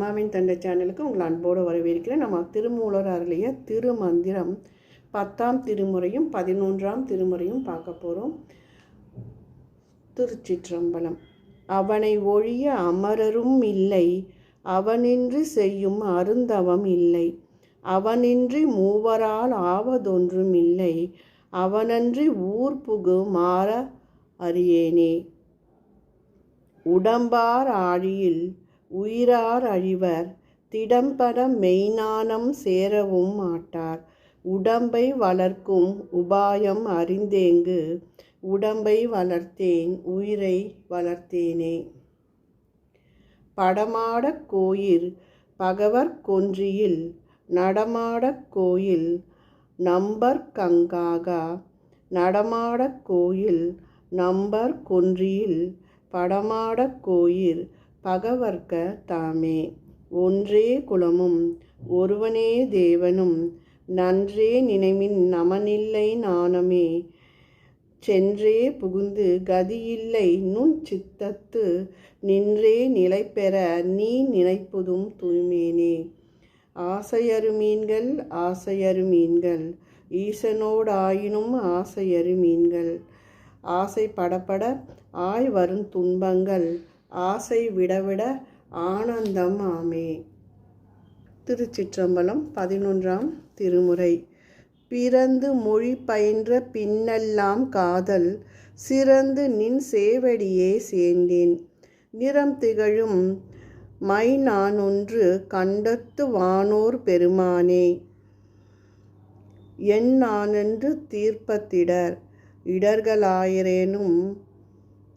அம்மாவின் தந்தை சேனலுக்கு உங்களை அன்போடு வரவேற்கிறேன். நம்ம திருமூலர் அருளிய திருமந்திரம் பத்தாம் திருமுறையும் பதினொன்றாம் திருமுறையும் பார்க்க போகிறோம் திருச்சிற்றம்பலம். அவனை ஒழிய அமரரும் இல்லை அவனின்றி செய்யும் அருந்தவம் இல்லை அவனின்றி மூவரால் ஆவதொன்றும் இல்லை அவனன்றி ஊர் புகு மாற அறியேனே. உடம்பார் ஆழியில் உயிரார் அழிவர் திடம்பட மெய்ஞானம் சேரவும் மாட்டார். உடம்பை வளர்க்கும் உபாயம் அறிந்தேங்கு உடம்பை வளர்த்தேன் உயிரை வளர்த்தேனே. படமாடக் கோயில் பகவர் கொன்றியில் நடமாடக் கோயில் நம்பர் கங்காகா நடமாடக் கோயில் நம்பர் கொன்றியில் படமாடக் கோயில் பகவர்க்க தாமே. ஒன்றே குலமும் ஒருவனே தேவனும் நன்றே நினைமின் நமனில்லை நாணமே. சென்றே புகுந்து கதியில்லை நுண் சித்தத்து நின்றே நிலை பெற நீ நினைப்பதும் தூய்மேனே. ஆசையரு மீன்கள் ஆசையரு மீன்கள் ஈசனோடாயினும் ஆசையரு மீன்கள் ஆசை படப்பட ஆய் வரும் துன்பங்கள் ஆசை விடவிட ஆனந்தம் ஆமே. திருச்சிற்றம்பலம் பதினொன்றாம் திருமுறை. பிறந்து மொழி பயின்ற பின்னெல்லாம் காதல் சிறந்து நின் சேவடியே சேர்ந்தேன். நிறம் திகழும் மை நான் ஒன்று கண்டத்து வானோர் பெருமானே. என் நானென்று தீர்ப்பத்திடர் இடர்களாயிரேனும்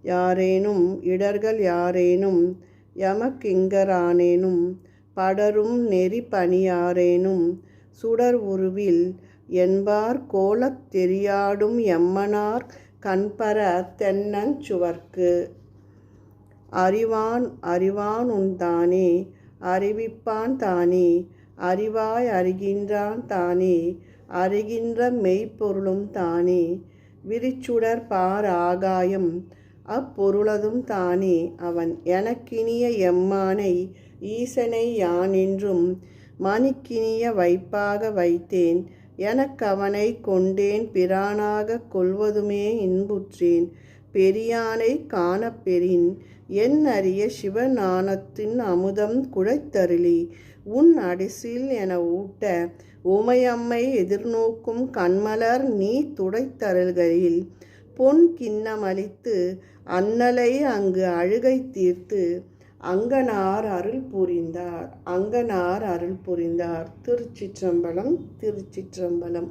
யாரேனும் இடர்கள் யாரேனும் யமக்கிங்கரானேனும் படரும் நெறி பணியாரேனும் சுடர் உருவில் என்பார் கோலத் தெரியாடும் எம்மனார் கண்பர தென்னஞ்சுவர்க்கு அறிவான் அறிவான் உன்தானே அறிவிப்பான் தானே அறிவாய் அறிகின்றான் தானே அறிகின்ற மெய்ப்பொருளும் தானே விரிச்சுடர் பார் ஆகாயம் அப்பொருளதும் தானே அவன் எனக்கினிய எம்மானை ஈசனை யானென்றும் மணிக்கினிய வைப்பாக வைத்தேன். எனக்கவனை கொண்டேன் பிரானாக கொள்வதுமே இன்புற்றேன். பெரியானை காணப்பெறின் என் அறிய சிவநாணத்தின் அமுதம் குழைத்தருளி. உன் அடிசில் என ஊட்ட உமையம்மை எதிர்நோக்கும் கண்மலர் நீ துடைத்தருள்களில். பொன் கிண்ணம் அளித்து அன்னலை அங்கு அழுகை தீர்த்து அங்கனார் அருள் புரிந்தார் அங்கனார் அருள் புரிந்தார். திருச்சிற்றம்பலம் திருச்சிற்றம்பலம்.